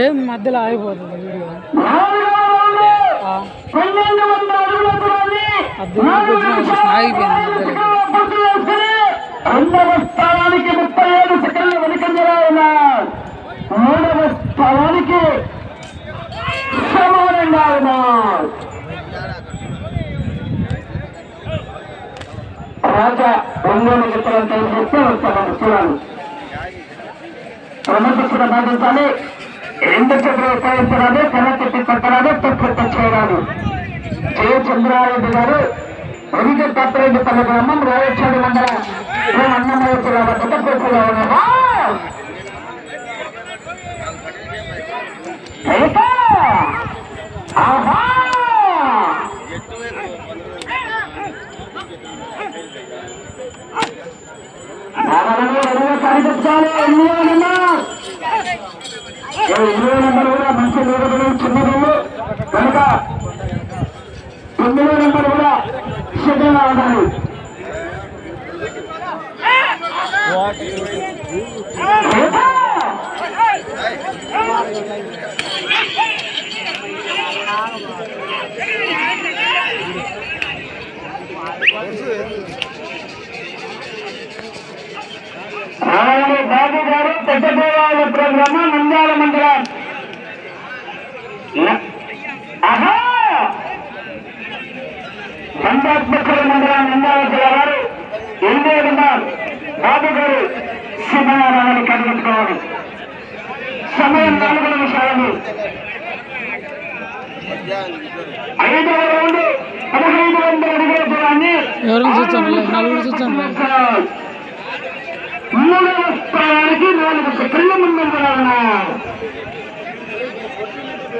ఏం మధ్యలో ఆగిపోతుంది వీడియో? ఆగిపోయింది రెండవ స్థానానికి ముప్పై ఏడు సెకండ్ల వెనుకంజలో ఉన్నారు మూడవ స్థానానికి సమానంగా ఉన్నారు రాజా ఒంగోలు చిత్రం చేస్తే వస్తాను చూడాలి. క్రమశిక్షణ పాటించాలి రెండు చెప్పులు ఉపయోగించరాదు కళ్ళ తిప్పి పట్టరాదు తప్పు చేయరాదు. జయ చంద్రారెడ్డి గారు రవిజ తప్పరెడ్డి పల్లె గ్రామం రాయచాడి మండల అన్నమయ్య జిల్లా వద్ద పూర్తిగా ఉన్నారా ఏకా? ఆహా! కనిపించాలి ఎనిమిదో నెంబర్ ఎనిమిదో నెంబర్ కూడా మంచి నిలబడి చిన్నదల్లు కనుక తొమ్మిదో నెంబర్ కూడా సిద్ధంగా ఉండాలి ఏకా? రావాలి బాబు గారు పెద్ద దేవాలయ ప్రోగ్రామ నంద్యాల మండలం న- ఆహా సంతాత్మకుల మండలం నంద్యాల జిల్లా వారు ఎనిమిది ఉన్నారు బాబు గారు శుభారాన్ని కనిపెట్టుకోవాలి సమయం నాలుగు నిమిషాలు. ఐదవ రౌండ్ పదహైదు వందల అడుగుల దూరాన్ని ఎవరు చూస్తాను నలుగురు చూస్తాను మూడవ స్థానానికి నాలుగు సెకండ్ల ముందంగా ఉన్నారు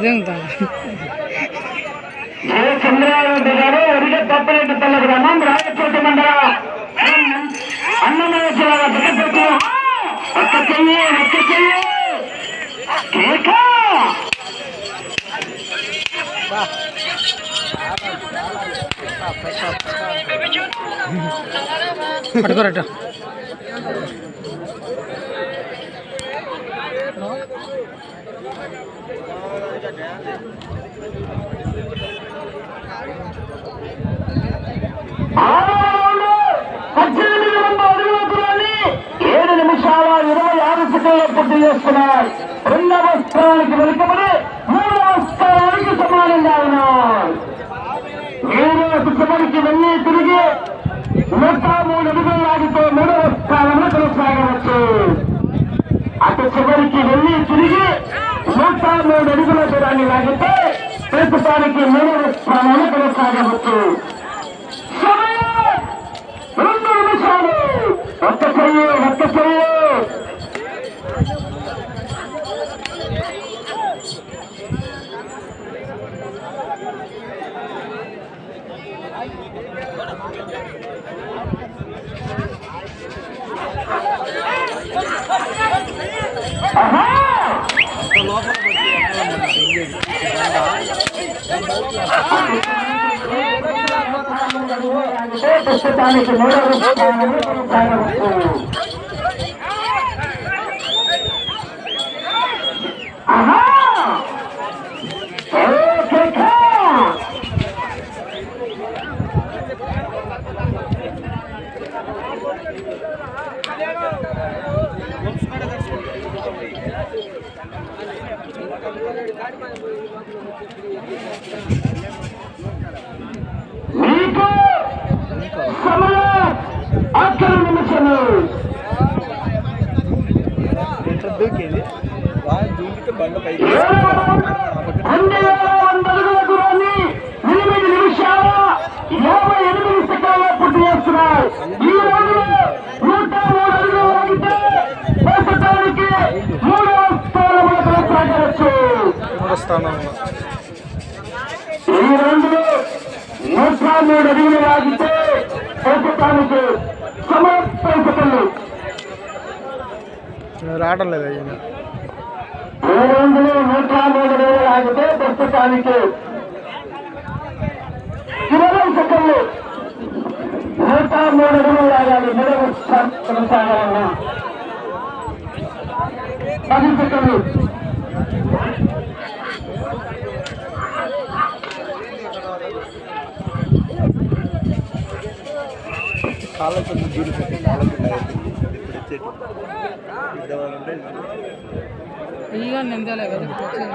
అదేం జయ చంద్రారెడ్డి గారు ఒరిగ తప్పరెడ్డి పల్లె గ్రామం రాయచోటి మండల అన్నమయ్య జిల్లా జగత్తి ఒక్క చెయ్యి ఒక్క చెయ్యి కేక పట్టుకోరట ఆరు పద్దెనిమిది వందల అడుగుల దూరాన్ని ఏడు నిమిషాల ఇరవై ఆరు సెకండ్ల పూర్తి చేస్తున్నారు రెండవ స్థానానికి వెనుకబడి మూడవ స్థానానికి సమానంగా ఉన్నారు ఏడవ చివరికి వెళ్ళి తిరిగి నూట మూడు అడుగులు లాగితే మూడవ స్థానంలో కొనసాగవచ్చు అటు చివరికి వెళ్ళి తిరిగి నూట మూడు అడుగుల దూరాన్ని లాగితే ప్రస్తుతానికి మూడు స్థానంలో కొనసాగవచ్చు సమయం! రెండు నిమిషాలు! ఒక్క చెయ్యి ఒక్క చెయ్యి ఆహా! ప్రస్తుతానికి మూడవ స్థానంలో కొనసాగవచ్చు ఎనిమిది నిమిషాల యాభై ఎనిమిది సెకండ్ల పూర్తి చేస్తున్నారు ఈ నూట మూడు అడుగులు ప్రస్తుతానికి మూడవ స్థానంలో కొనసాగవచ్చు ఈ నూట మూడు అడుగులు ప్రస్తుతానికి రావడం లేదు అయ్యా మూడు వందలు నూట మూడు అడుగులు లాగితే ప్రస్తుతానికి ఇరవై సెకండ్లు. నూట మూడు అడుగులు లాగాలి మూడవ కొనసాగాలన్నా పది సెకండ్లు. కాళ్ళకి దూరి పెట్టి కాళ్ళకి ఇప్పుడు ఇచ్చేటి ఇక నిందాలే కదా